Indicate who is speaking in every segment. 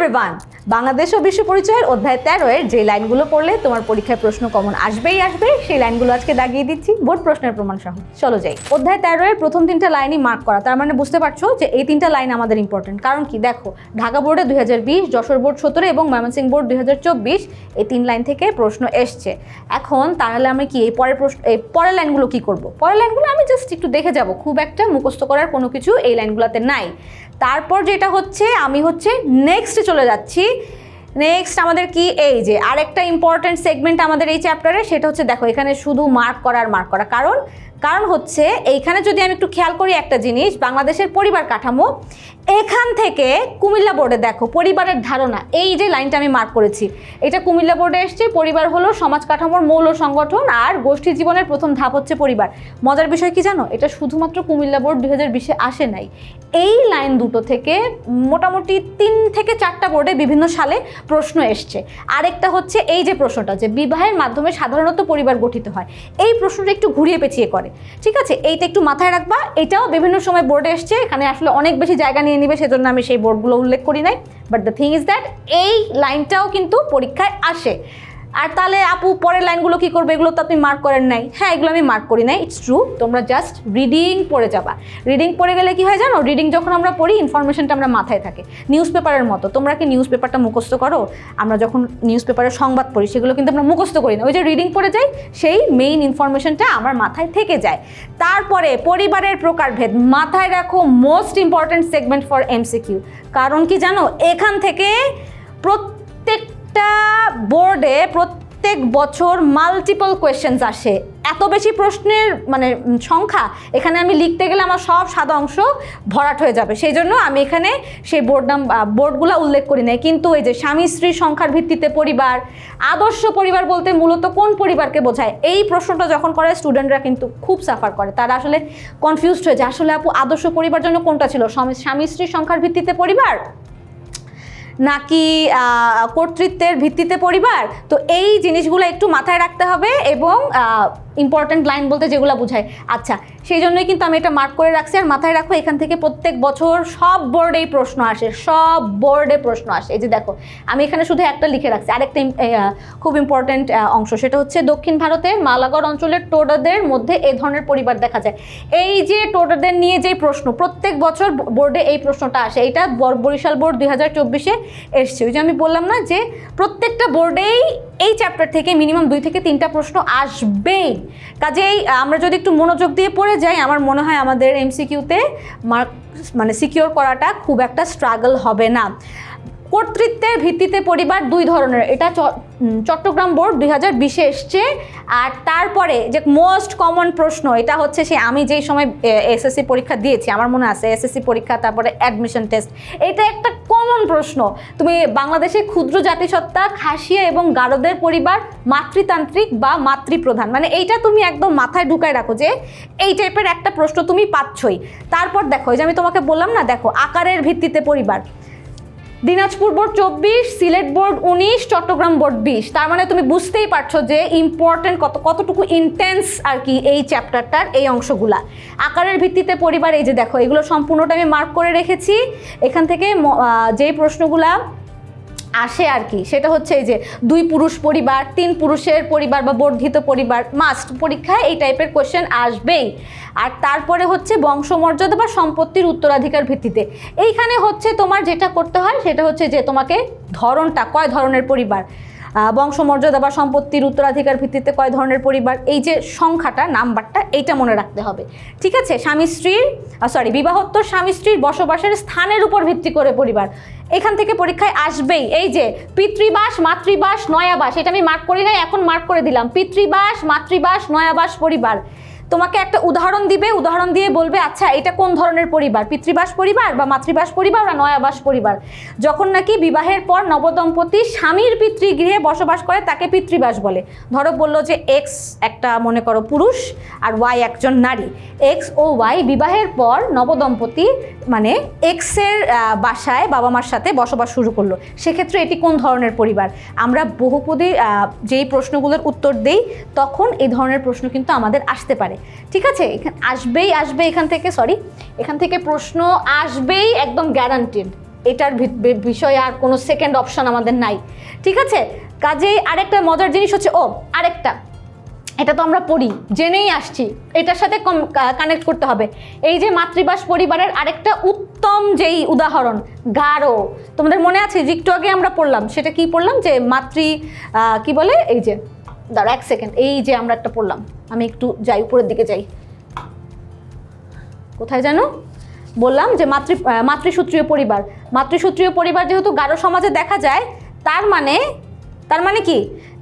Speaker 1: Everyone Bangladesh ও বিশ্ব পরিচয়ের অধ্যায় তেরো এর যে লাইনগুলো পড়লে তোমার পরীক্ষায় প্রশ্ন কমন আসবেই আসবে, সেই লাইনগুলো আজকে দাগিয়ে দিচ্ছি বোর্ড প্রশ্নের প্রমাণ সহ চলো যাই। অধ্যায় তেরো এর প্রথম তিনটা লাইনই মার্ক করা, তার মানে বুঝতে পারছ যে এই তিনটা লাইন আমাদের ইম্পর্টেন্ট কারণ কি, দেখো, ঢাকা বোর্ডে দুই হাজার বিশ, যশোর বোর্ড সতেরো এবং ময়মনসিংহ বোর্ড দুই হাজার চব্বিশ, এই তিন লাইন থেকে প্রশ্ন এসছে। এখন তাহলে আমি কি এই পরের প্রশ্ন, এই পরের লাইনগুলো কি করব? পরের লাইনগুলো আমি জাস্ট একটু দেখে যাব, খুব একটা মুখস্থ করার কোনো কিছু এই লাইনগুলোতে নাই। তারপর যেটা হচ্ছে, আমি হচ্ছে নেক্সটে চলে যাচ্ছি। নেক্সট আমাদের কি? এই যে, আরেকটা ইম্পর্টেন্ট সেগমেন্ট আমাদের এই চ্যাপ্টারে সেটা হচ্ছে দেখো, এখানে শুধু মার্ক করার মার্ক করা। কারণ কারণ হচ্ছে, এইখানে যদি আমি একটু খেয়াল করি একটা জিনিস, বাংলাদেশের পরিবার কাঠামো, এখান থেকে কুমিল্লা বোর্ডে দেখো, পরিবারের ধারণা, এই যে লাইনটা আমি মার্ক করেছি, এটা কুমিল্লা বোর্ডে এসছে, পরিবার হলো সমাজ কাঠামোর মৌল সংগঠন, আর গোষ্ঠী জীবনের প্রথম ধাপ হচ্ছে পরিবার। মজার বিষয় কি জানো? এটা শুধুমাত্র কুমিল্লা বোর্ড দুই হাজার বিশে আসে নাই। এই লাইন দুটো থেকে মোটামুটি তিন থেকে চারটা বোর্ডে বিভিন্ন সালে প্রশ্ন এসছে। আরেকটা হচ্ছে এই যে প্রশ্নটা, যে বিবাহের মাধ্যমে সাধারণত পরিবার গঠিত হয়। এই প্রশ্নটা একটু ঘুরিয়ে পেঁচিয়ে করে। ঠিক আছে? এইটা একটু মাথায় রাখবা। এটাও বিভিন্ন সময় বোর্ডে এসছে। এখানে আসলে অনেক বেশি জায়গা নিয়ে নিবে, সেজন্য আমি সেই বোর্ডগুলো উল্লেখ করি নাই। But the thing is that এই লাইনটাও কিন্তু পরীক্ষায় আসে। আর তাহলে আপু, পরের লাইনগুলো কি করবে? এগুলো তো আপনি মার্ক করেন নাই। হ্যাঁ এগুলো আমি মার্ক করি নাই ইটস ট্রু তোমরা জাস্ট রিডিং পড়ে যাবা। রিডিং পড়ে গেলে কি হয় জানো? রিডিং যখন আমরা পড়ি ইনফরমেশনটা আমরা মাথায় থাকে। নিউজ পেপারের মতো। তোমরা কি নিউজ পেপারটা মুখস্থ করো? আমরা যখন নিউজ পেপারের সংবাদ পড়ি, সেগুলো কিন্তু আমরা মুখস্থ করি না। ওই যে রিডিং পড়ে যাই, সেই মেইন ইনফরমেশনটা আমার মাথায় থেকে যায়। তারপরে পরিবারের প্রকারভেদ। মাথায় রাখো most important segment for MCQ কারণ কি জানো? এখান থেকে প্রত্যেকটা বোর্ডে প্রত্যেক বছর মাল্টিপল কোয়েশ্চেন্স আসে। এত বেশি প্রশ্নের মানে সংখ্যা, এখানে আমি লিখতে গেলে আমার সব সাদা অংশ ভরাট হয়ে যাবে। সেই জন্য আমি এখানে সেই বোর্ড নাম বোর্ডগুলো উল্লেখ করি নাই। কিন্তু এই যে স্বামী, স্ত্রী সংখ্যার ভিত্তিতে পরিবার, আদর্শ পরিবার বলতে মূলত কোন পরিবারকে বোঝায়? এই প্রশ্নটা যখন করে স্টুডেন্টরা কিন্তু খুব সাফার করে। তারা আসলে কনফিউজড হয়ে যায়, আসলে আপু, আদর্শ পরিবার জন্য কোনটা ছিল? স্বামী স্বামী, স্ত্রী সংখ্যার ভিত্তিতে পরিবার? নাকি কর্তৃত্বের ভিত্তিতে পরিবার? তো এই জিনিসগুলো একটু মাথায় রাখতে হবে এবং ইম্পর্ট্যান্ট লাইন বলতে যেগুলো বোঝায়। আচ্ছা সেই জন্যই কিন্তু আমি এটা মার্ক করে রাখছি। আর মাথায় রাখো, এখান থেকে প্রত্যেক বছর সব বোর্ডেই প্রশ্ন আসে, সব বোর্ডে প্রশ্ন আসে। এই যে দেখো, আমি এখানে শুধু একটা লিখে রাখছি। আরেকটা খুব ইম্পর্ট্যান্ট অংশ, সেটা হচ্ছে দক্ষিণ ভারতের মালাগড় অঞ্চলের টোডাদের মধ্যে এই ধরনের পরিবার দেখা যায়। এই যে টোডাদের নিয়ে যে প্রশ্ন, প্রত্যেক বছর বোর্ডে এই প্রশ্নটা আসে। এটা বর- বরিশাল বোর্ড দুই হাজার চব্বিশে এসছে। ওই যে আমি বললাম না যে প্রত্যেকটা বোর্ডেই এই চ্যাপ্টার থেকে মিনিমাম দুই থেকে তিনটা প্রশ্ন আসবেই। কাজেই আমরা যদি একটু মনোযোগ দিয়ে পড়ে যাই, আমার মনে হয় আমাদের এমসিকিউতে মার্ক মানে সিকিওর করাটা খুব একটা স্ট্রাগল হবে না। কর্তৃত্বের ভিত্তিতে পরিবার দুই ধরনের। এটা চট্টগ্রাম বোর্ড দুই হাজার বিশে এসছে। আর তারপরে যে মোস্ট কমন প্রশ্ন, এটা হচ্ছে সে আমি যেই সময় এসএসসি পরীক্ষা দিয়েছি, আমার মনে আছে এসএসসি পরীক্ষা, তারপরে অ্যাডমিশন টেস্ট এটা একটা কমন প্রশ্ন। তুমি বাংলাদেশে ক্ষুদ্র জাতিসত্তা, খাসিয়া এবং গারদের পরিবার, মাতৃতান্ত্রিক বা মাতৃপ্রধান। মানে এইটা তুমি একদম মাথায় ঢুকায় রাখো যে এই টাইপের একটা প্রশ্ন তুমি পাচ্ছই। তারপর দেখো যে আমি তোমাকে বললাম না, দেখো, আকারের ভিত্তিতে পরিবার। দিনাজপুর বোর্ড চব্বিশ, সিলেট বোর্ড উনিশ, চট্টগ্রাম বোর্ড বিশ। তার মানে তুমি বুঝতেই পারছ যে ইম্পর্টেন্ট কত, কতটুকু ইন্টেন্স আর কি এই চ্যাপ্টারটার এই অংশগুলা। আকারের ভিত্তিতে পরিবার, এই যে দেখো, এগুলো সম্পূর্ণটা আমি মার্ক করে রেখেছি। এখান থেকে যেই প্রশ্নগুলা আসে আর কি। সেটা হচ্ছে এই যে দুই পুরুষ পরিবার, তিন পুরুষের পরিবার বা বর্ধিত পরিবার মাস্ট পরীক্ষায় এই টাইপের কোশ্চেন আসবেই। আর তারপরে হচ্ছে বংশমর্যাদা বা সম্পত্তির উত্তরাধিকার ভিত্তিতে। এইখানে হচ্ছে তোমার যেটা করতে হয়, সেটা হচ্ছে যে তোমাকে ধরনটা কয় ধরনের পরিবার? বংশমর্যাদা বা সম্পত্তির উত্তরাধিকার ভিত্তিতে কয় ধরনের পরিবার? এই যে সংখ্যাটা, নাম্বারটা, এইটা মনে রাখতে হবে। ঠিক আছে? স্বামী স্ত্রীর সরি বিবাহোত্তর, স্বামী, স্ত্রীর বসবাসের স্থানের উপর ভিত্তি করে পরিবার। এখান থেকে পরীক্ষায় আসবেই। এই যে পিতৃবাস, মাতৃবাস, নয়াবাস, এটা আমি মার্ক করি নাই, এখন মার্ক করে দিলাম। পিতৃবাস, মাতৃবাস, নয়াবাস, পরিবার। তোমাকে একটা উদাহরণ দিবে, উদাহরণ দিয়ে বলবে আচ্ছা এটা কোন ধরনের পরিবার? পিতৃবাস পরিবার বা মাতৃবাস পরিবার বা নয়াবাস পরিবার? যখন নাকি বিবাহের পর নবদম্পতি স্বামীর পিতৃগৃহে বসবাস করে, তাকে পিতৃবাস বলে। ধরো বলল যে এক্স একটা, মনে করো, পুরুষ আর ওয়াই একজন নারী। এক্স ও ওয়াই বিবাহের পর নবদম্পতি মানে এক্সের বাসায় বাবা মার সাথে বসবাস শুরু করল। সেক্ষেত্রে এটি কোন ধরনের পরিবার? আমরা বহুপদী যেই প্রশ্নগুলোর উত্তর দেই, তখন এই ধরনের প্রশ্ন কিন্তু আমাদের আসতে পারে। ঠিক আছে? এখান, আসবেই, আসবে এখান থেকে সরি এখান থেকে প্রশ্ন আসবেই একদম গ্যারান্টিড এটার বিষয়ে আর কোনো সেকেন্ড অপশন আমাদের নাই। ঠিক আছে? কাজেই আরেকটা মজার জিনিস হচ্ছে, ও, আরেকটা। এটা তো আমরা পড়ি, জেনেই আসছি। এটার সাথে কানেক্ট করতে হবে। এই যে মাতৃবাস পরিবারের আরেকটা উত্তম যেই উদাহরণ, গারো। তোমাদের মনে আছে যে একটু আগে আমরা পড়লাম, সেটা কি পড়লাম? যে মাতৃ কি বলে? এই যে দাঁড়া, এক সেকেন্ড এই যে আমরা একটা পড়লাম, আমি একটু যাই, উপরের দিকে যাই। কোথায় জানো? বললাম যে মাতৃ মাতৃসূত্রীয় পরিবার। মাতৃসূত্রীয় পরিবার যেহেতু গারো সমাজে দেখা যায়, তার মানে তার মানে কি?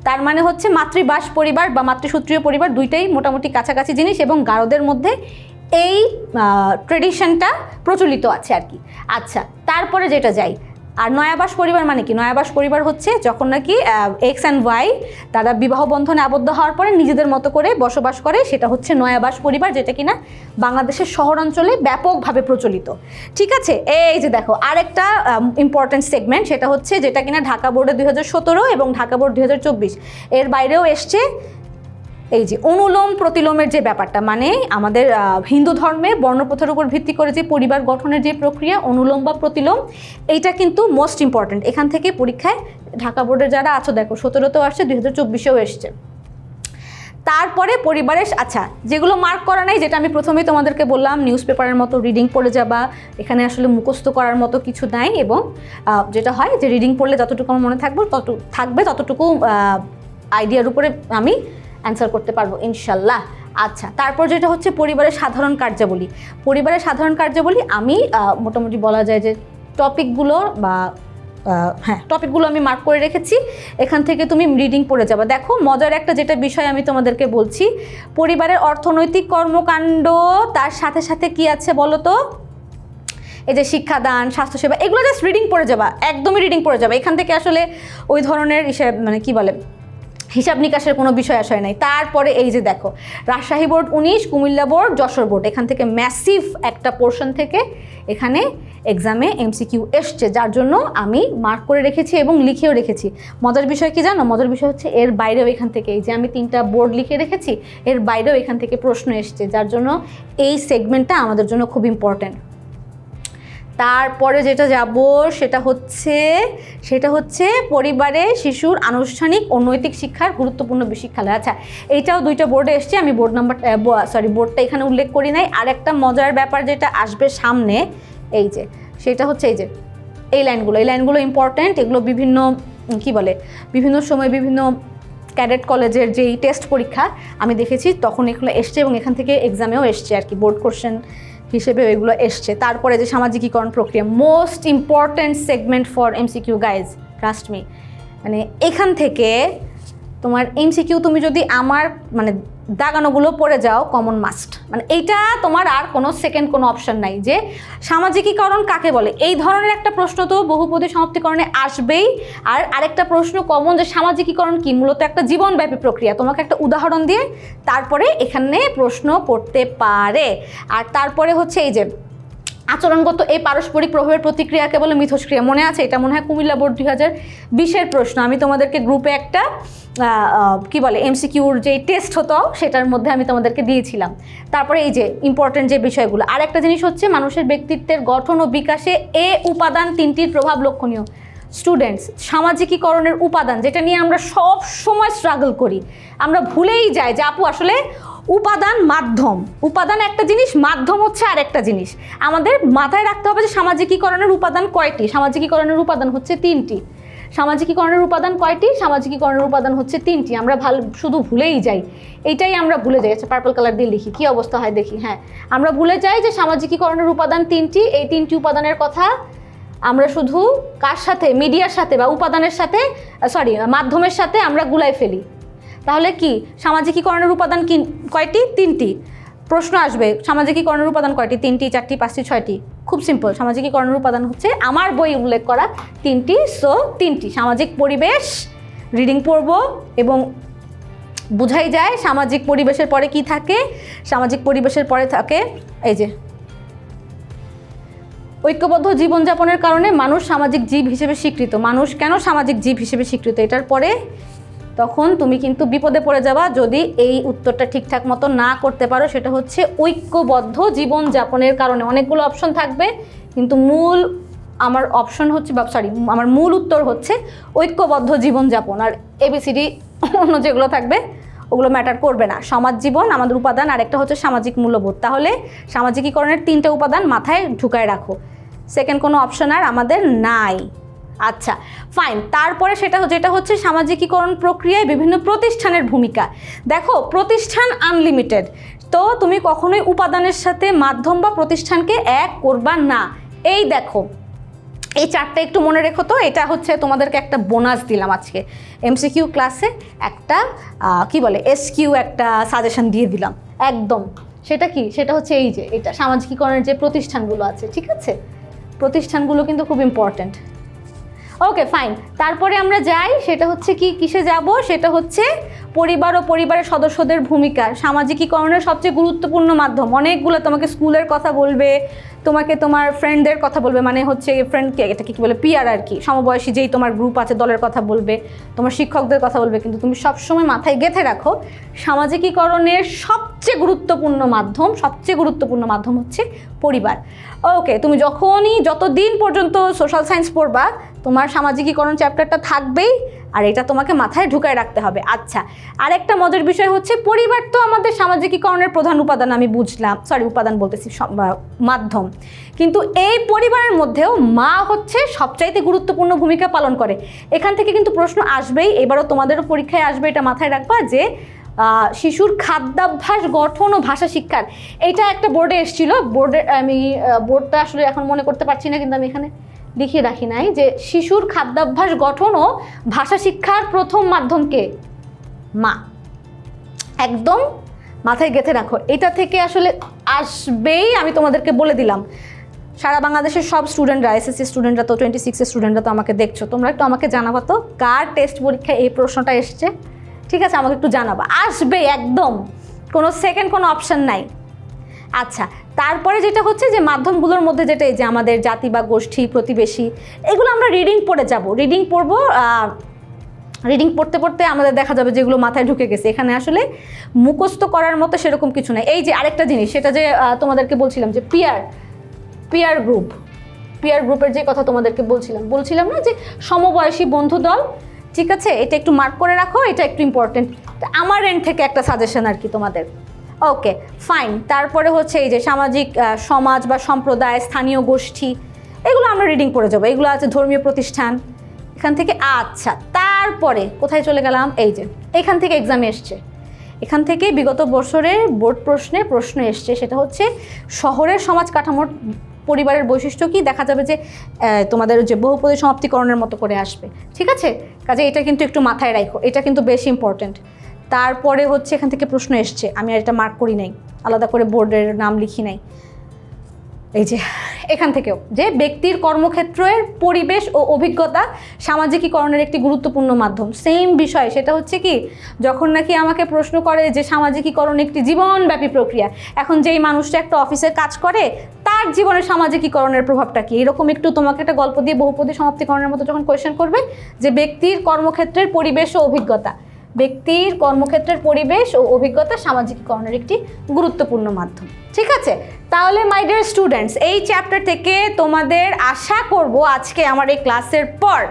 Speaker 1: তার মানে হচ্ছে মাতৃবাস পরিবার বা মাতৃসূত্রীয় পরিবার দুইটাই মোটামুটি কাছাকাছি জিনিস এবং গারোদের মধ্যে এই ট্রেডিশনটা প্রচলিত আছে আর কি। আচ্ছা তারপরে যেটা যাই আর নয়াবাস পরিবার মানে কি? নয়াবাস পরিবার হচ্ছে যখন নাকি এক্স অ্যান্ড ওয়াই তারা বিবাহ বন্ধনে আবদ্ধ হওয়ার পরে নিজেদের মতো করে বসবাস করে, সেটা হচ্ছে নয়াবাস পরিবার, যেটা কিনা বাংলাদেশের শহরাঞ্চলে ব্যাপকভাবে প্রচলিত। ঠিক আছে? এই যে দেখো, আরেকটা ইম্পর্টেন্ট সেগমেন্ট সেটা হচ্ছে যেটা কিনা ঢাকা বোর্ডে দুই হাজার সতেরো এবং ঢাকা বোর্ড দু হাজার চব্বিশ। এর বাইরেও এসছে এই যে অনুলোম প্রতিলোমের যে ব্যাপারটা মানে আমাদের হিন্দু ধর্মে বর্ণপ্রথার উপর ভিত্তি করে যে পরিবার গঠনের যে প্রক্রিয়া, অনুলোম বা প্রতিলোম, এইটা কিন্তু মোস্ট ইম্পর্ট্যান্ট এখান থেকে পরীক্ষায় ঢাকা বোর্ডের যারা আছো, দেখো সতেরোতেও আসছে, দুই হাজার চব্বিশেও এসছে। তারপরে পরিবারের আচ্ছা যেগুলো মার্ক করা নাই, যেটা আমি প্রথমেই তোমাদেরকে বললাম নিউজ পেপারের মতো রিডিং পড়ে যাবা, এখানে আসলে মুখস্থ করার মতো কিছু নাই এবং যেটা হয় যে রিডিং পড়লে যতটুকু আমার মনে থাকব, তত, থাকবে, ততটুকু আইডিয়ার উপরে আমি অ্যান্সার করতে পারব, ইনশাল্লাহ। আচ্ছা তারপর যেটা হচ্ছে পরিবারের সাধারণ কার্যাবলী। পরিবারের সাধারণ কার্যাবলী আমি মোটামুটি বলা যায় যে টপিকগুলো বা হ্যাঁ টপিকগুলো আমি মার্ক করে রেখেছি। এখান থেকে তুমি রিডিং পড়ে যাবে। দেখো, মজার একটা যেটা বিষয় আমি তোমাদেরকে বলছি, পরিবারের অর্থনৈতিক কর্মকাণ্ড, তার সাথে সাথে কি আছে বলো তো? এই যে শিক্ষাদান, স্বাস্থ্যসেবা, এগুলো জাস্ট রিডিং পড়ে যাবা, একদমই রিডিং পড়ে যাবে। এখান থেকে আসলে ওই ধরনের মানে কি বলে হিসাব নিকাশের কোনো বিষয় আশয় নাই। তারপরে এই যে দেখো, রাজশাহী বোর্ড উনিশ, কুমিল্লা বোর্ড যশোর বোর্ড। এখান থেকে ম্যাসিভ একটা পোর্শন থেকে এখানে এক্সামে এমসিকিউ এসছে, যার জন্য আমি মার্ক করে রেখেছি এবং লিখেও রেখেছি। মজার বিষয় কি জানো? মজার বিষয় হচ্ছে এর বাইরেও এখান থেকে এই যে আমি তিনটা বোর্ড লিখে রেখেছি, এর বাইরেও এখান থেকে প্রশ্ন এসছে, যার জন্য এই সেগমেন্টটা আমাদের জন্য খুব ইম্পর্ট্যান্ট তারপরে যেটা যাব সেটা হচ্ছে সেটা হচ্ছে পরিবারে শিশুর আনুষ্ঠানিক ও নৈতিক শিক্ষার গুরুত্বপূর্ণ শিক্ষালয় আচ্ছা এইটাও দুইটা বোর্ডে এসছে, আমি বোর্ড নাম্বার সরি বোর্ডটা এখানে উল্লেখ করি নাই। আর একটা মজার ব্যাপার যেটা আসবে সামনে, এই যে, সেটা হচ্ছে এই যে, এই লাইনগুলো এই লাইনগুলো ইম্পর্ট্যান্ট এগুলো বিভিন্ন কি বলে, বিভিন্ন সময় বিভিন্ন ক্যাডেট কলেজের যেই টেস্ট পরীক্ষা আমি দেখেছি, তখন এগুলো এসছে এবং এখান থেকে এক্সামেও এসছে আর কি, বোর্ড কোশ্চেন হিসেবে এগুলো এসছে। তারপরে যে সামাজিকীকরণ প্রক্রিয়া most important segment for MCQ guys trust me মানে এখান থেকে তোমার এমসিকিউ তুমি যদি আমার মানে দাগানোগুলো পড়ে যাও কমন মাস্ট মানে এইটা তোমার আর কোনো সেকেন্ড কোনো অপশন নাই যে সামাজিকীকরণ কাকে বলে? এই ধরনের একটা প্রশ্ন তো বহুপদী সমাপ্তিকরণে আসবেই। আর আরেকটা প্রশ্ন কমন যে সামাজিকীকরণ কি? মূলত একটা জীবনব্যাপী প্রক্রিয়া। তোমাকে একটা উদাহরণ দিয়ে তারপরে এখানে প্রশ্ন করতে পারে। আর তারপরে হচ্ছে এই যে আচরণগত এই পারস্পরিক প্রভাবের প্রতিক্রিয়াকে বলে মিথস্ক্রিয়া? মনে আছে? এটা মনে হয় কুমিল্লা বোর্ড দুই হাজার প্রশ্ন। আমি তোমাদেরকে গ্রুপে একটা কি বলে এমসিকিউর যে টেস্ট হতো, সেটার মধ্যে আমি তোমাদেরকে দিয়েছিলাম। তারপরে এই যে ইম্পর্টেন্ট যে বিষয়গুলো আর একটা জিনিস হচ্ছে মানুষের ব্যক্তিত্বের গঠন ও বিকাশে এ উপাদান তিনটির প্রভাব লক্ষণীয়। স্টুডেন্টস সামাজিকীকরণের উপাদান, যেটা নিয়ে আমরা সব সময় স্ট্রাগল করি। আমরা ভুলেই যাই যে, আপু, আসলে উপাদান মাধ্যম। উপাদান একটা জিনিস, মাধ্যম হচ্ছে আর একটা জিনিস। আমাদের মাথায় রাখতে হবে যে সামাজিকীকরণের উপাদান কয়টি? সামাজিকীকরণের উপাদান হচ্ছে তিনটি। সামাজিকীকরণের উপাদান কয়টি? সামাজিকীকরণের উপাদান হচ্ছে তিনটি। আমরা ভালো, শুধু ভুলেই যাই। এইটাই আমরা ভুলে যাই। আচ্ছা পার্পল কালার দিয়ে লিখি। কী অবস্থা হয় দেখি হ্যাঁ। আমরা ভুলে যাই যে সামাজিকীকরণের উপাদান তিনটি। এই তিনটি উপাদানের কথা আমরা শুধু কার সাথে? মিডিয়ার সাথে বা উপাদানের সাথে সরি মাধ্যমের সাথে আমরা গুলাই ফেলি। তাহলে কি? সামাজিকীকরণের উপাদান কি কয়টি? তিনটি। প্রশ্ন আসবে, সামাজিকীকরণের উপাদান কয়টি? তিনটি, চারটি, পাঁচটি, ছয়টি। খুব সিম্পল সামাজিকীকরণের উপাদান হচ্ছে আমার বই উল্লেখ করা তিনটি সো তিনটি। সামাজিক পরিবেশ রিডিং পড়ব এবং বোঝাই যায় সামাজিক পরিবেশের পরে কি থাকে? সামাজিক পরিবেশের পরে থাকে, এই যে, ঐক্যবদ্ধ জীবনযাপনের কারণে মানুষ সামাজিক জীব হিসেবে স্বীকৃত। মানুষ কেন সামাজিক জীব হিসেবে স্বীকৃত? এটার পরে তখন তুমি কিন্তু বিপদে পড়ে যাবা যদি এই উত্তরটা ঠিকঠাক মতো না করতে পারো। সেটা হচ্ছে ঐক্যবদ্ধ জীবনযাপনের কারণে। অনেকগুলো অপশন থাকবে, কিন্তু মূল আমার অপশন হচ্ছে বা সরি আমার মূল উত্তর হচ্ছে ঐক্যবদ্ধ জীবনযাপন আর এবিসিডি অন্য যেগুলো থাকবে, ওগুলো ম্যাটার করবে না। সমাজ জীবন আমাদের উপাদান আর একটা হচ্ছে সামাজিক মূল্যবোধ। তাহলে সামাজিকীকরণের তিনটে উপাদান মাথায় ঢুকায় রাখো। সেকেন্ড কোনো অপশন আর আমাদের নাই। আচ্ছা ফাইন তারপরে সেটা যেটা হচ্ছে সামাজিকীকরণ প্রক্রিয়ায় বিভিন্ন প্রতিষ্ঠানের ভূমিকা। দেখো, প্রতিষ্ঠান আনলিমিটেড তো তুমি কখনোই উপাদানের সাথে মাধ্যম বা প্রতিষ্ঠানকে এক করবা না। এই দেখো, এই চারটা একটু মনে রেখো তো, এটা হচ্ছে তোমাদেরকে একটা বোনাস দিলাম আজকে। এমসিকিউ ক্লাসে একটা কি বলে এসকিউ একটা সাজেশন দিয়ে দিলাম। একদম। সেটা কি? সেটা হচ্ছে এই যে, এটা সামাজিকীকরণের যে প্রতিষ্ঠানগুলো আছে, ঠিক আছে? প্রতিষ্ঠানগুলো কিন্তু খুব ইম্পর্ট্যান্ট ওকে ফাইন তারপরে আমরা যাই, সেটা হচ্ছে কি, কিসে যাব? সেটা হচ্ছে পরিবার ও পরিবারের সদস্যদের ভূমিকা। সামাজিকীকরণের সবচেয়ে গুরুত্বপূর্ণ মাধ্যম। অনেকগুলো তোমাকে স্কুলের কথা বলবে তোমাকে তোমার ফ্রেন্ডদের কথা বলবে মানে হচ্ছে ফ্রেন্ডকে এটা কি বলে পিয়ার আর কি। সমবয়সী যেই তোমার গ্রুপ আছে, দলের কথা বলবে, তোমার শিক্ষকদের কথা বলবে, কিন্তু তুমি সবসময় মাথায় গেঁথে রাখো, সামাজিকীকরণের সবচেয়ে গুরুত্বপূর্ণ মাধ্যম, সবচেয়ে গুরুত্বপূর্ণ মাধ্যম হচ্ছে পরিবার। ওকে তুমি যখনই যতদিন পর্যন্ত সোশ্যাল সায়েন্স পড়বা, তোমার সামাজিকীকরণ চ্যাপ্টারটা থাকবেই আর এটা তোমাকে মাথায় ঢুকায় রাখতে হবে। আচ্ছা আর একটা মজার বিষয় হচ্ছে পরিবার তো আমাদের সামাজিকীকরণের প্রধান উপাদান, আমি বুঝলাম। সরি উপাদান বলতেছি মাধ্যম। কিন্তু এই পরিবারের মধ্যেও মা হচ্ছে সবচাইতে গুরুত্বপূর্ণ ভূমিকা পালন করে। এখান থেকে কিন্তু প্রশ্ন আসবেই, এবারও তোমাদেরও পরীক্ষায় আসবে, এটা মাথায় রাখবা যে শিশুর খাদ্যাভ্যাস, গঠন ও ভাষা শিক্ষার। এটা একটা বোর্ডে এসেছিল, বোর্ডে, আমি বোর্ডটা আসলে এখন মনে করতে পারছি না, কিন্তু আমি এখানে লিখিয়ে রাখি নাই যে শিশুর খাদ্যাভ্যাস গঠন ও ভাষা শিক্ষার প্রথম মাধ্যমকে মা। একদম মাথায় গেঁথে রাখো। এটা থেকে আসলে আসবেই আমি তোমাদেরকে বলে দিলাম। সারা বাংলাদেশের সব স্টুডেন্টরা, এসএসসি স্টুডেন্টরা তো টোয়েন্টি সিক্সের স্টুডেন্টরা তো আমাকে দেখছ। তোমরা একটু আমাকে জানাব তো, কার টেস্ট পরীক্ষায় এই প্রশ্নটা এসছে? ঠিক আছে, আমাকে একটু জানাবা। আসবে একদম। কোনো সেকেন্ড কোনো অপশন নাই। আচ্ছা তারপরে যেটা হচ্ছে যে মাধ্যমগুলোর মধ্যে যেটা এই যে আমাদের জাতি বা গোষ্ঠী, প্রতিবেশী, এগুলো আমরা রিডিং পড়ে যাব। রিডিং পড়ব রিডিং পড়তে পড়তে আমাদের দেখা যাবে যেগুলো মাথায় ঢুকে গেছে। এখানে আসলে মুখস্থ করার মতো সেরকম কিছু নেই। এই যে আরেকটা জিনিস, সেটা যে তোমাদেরকে বলছিলাম যে পিয়ার পিয়ার গ্রুপ পিয়ার গ্রুপের যে কথা তোমাদেরকে বলছিলাম। বলছিলাম না যে সমবয়সী বন্ধু দল, ঠিক আছে? এটা একটু মার্ক করে রাখো, এটা একটু ইম্পর্টেন্ট আমার এন্ড থেকে একটা সাজেশন আর কি তোমাদের। ওকে ফাইন তারপরে হচ্ছে এই যে সামাজিক সমাজ বা সম্প্রদায়, স্থানীয় গোষ্ঠী, এগুলো আমরা রিডিং পড়ে যাব। এগুলো আছে ধর্মীয় প্রতিষ্ঠান। এখান থেকে আচ্ছা তারপরে কোথায় চলে গেলাম? এই যে, এখান থেকে এক্সামে এসছে। এখান থেকে বিগত বছরের বোর্ড প্রশ্নে প্রশ্ন এসছে, সেটা হচ্ছে শহরের সমাজ কাঠামোর পরিবারের বৈশিষ্ট্য কি? দেখা যাবে যে তোমাদের যে বহুপদী সমাপ্তিকরণের মতো করে আসবে। ঠিক আছে? কাজে এটা কিন্তু একটু মাথায় রাখো, এটা কিন্তু বেশ ইম্পর্ট্যান্ট তারপরে হচ্ছে এখান থেকে প্রশ্ন এসছে, আমি আর এটা মার্ক করি নাই, আলাদা করে বোর্ডের নাম লিখি নাই। এই যে, এখান থেকেও, যে ব্যক্তির কর্মক্ষেত্রের পরিবেশ ও অভিজ্ঞতা সামাজিকীকরণের একটি গুরুত্বপূর্ণ মাধ্যম। সেম বিষয়, সেটা হচ্ছে কি, যখন নাকি আমাকে প্রশ্ন করে যে সামাজিকীকরণ একটি জীবনব্যাপী প্রক্রিয়া, এখন যেই মানুষটা একটা অফিসে কাজ করে, তার জীবনে সামাজিকীকরণের প্রভাবটা কি? এরকম একটু তোমাকে একটা গল্প দিয়ে বহুপদী সমাপ্তিকরণের মতো যখন কোয়েশ্চেন করবে, যে ব্যক্তির কর্মক্ষেত্রের পরিবেশ ও অভিজ্ঞতা ব্যক্তির কর্মক্ষেত্রের পরিবেশ ও অভিজ্ঞতা সামাজিকীকরণের একটি গুরুত্বপূর্ণ মাধ্যম। ঠিক আছে? তাহলে মাই ডিয়ার স্টুডেন্টস এই চ্যাপ্টার থেকে তোমাদের আশা করব আজকে আমার এই ক্লাসের পর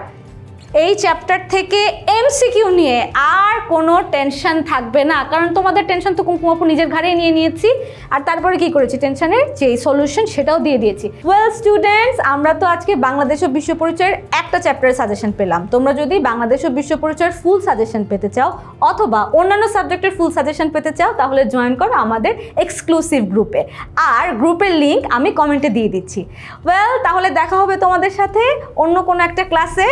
Speaker 1: এই চ্যাপ্টার থেকে এমসিকিউ নিয়ে আর কোনো টেনশন থাকবে না। কারণ তোমাদের টেনশন তো কুমকুম আপু নিজের ঘাড়ে নিয়ে নিয়েছি। আর তারপরে কি করেছি? টেনশনের যে সলিউশন সেটাও দিয়ে দিয়েছি। ওয়েল স্টুডেন্টস আমরা তো আজকে বাংলাদেশ ও বিশ্ব পরিচয়ের একটা চ্যাপ্টারের সাজেশন পেলাম। তোমরা যদি বাংলাদেশ ও বিশ্ব পরিচয়ের ফুল সাজেশন পেতে চাও, অথবা অন্যান্য সাবজেক্টের ফুল সাজেশন পেতে চাও, তাহলে জয়েন করো আমাদের এক্সক্লুসিভ গ্রুপে আর গ্রুপের লিঙ্ক আমি কমেন্টে দিয়ে দিচ্ছি। ওয়েল তাহলে দেখা হবে তোমাদের সাথে অন্য কোনো একটা ক্লাসে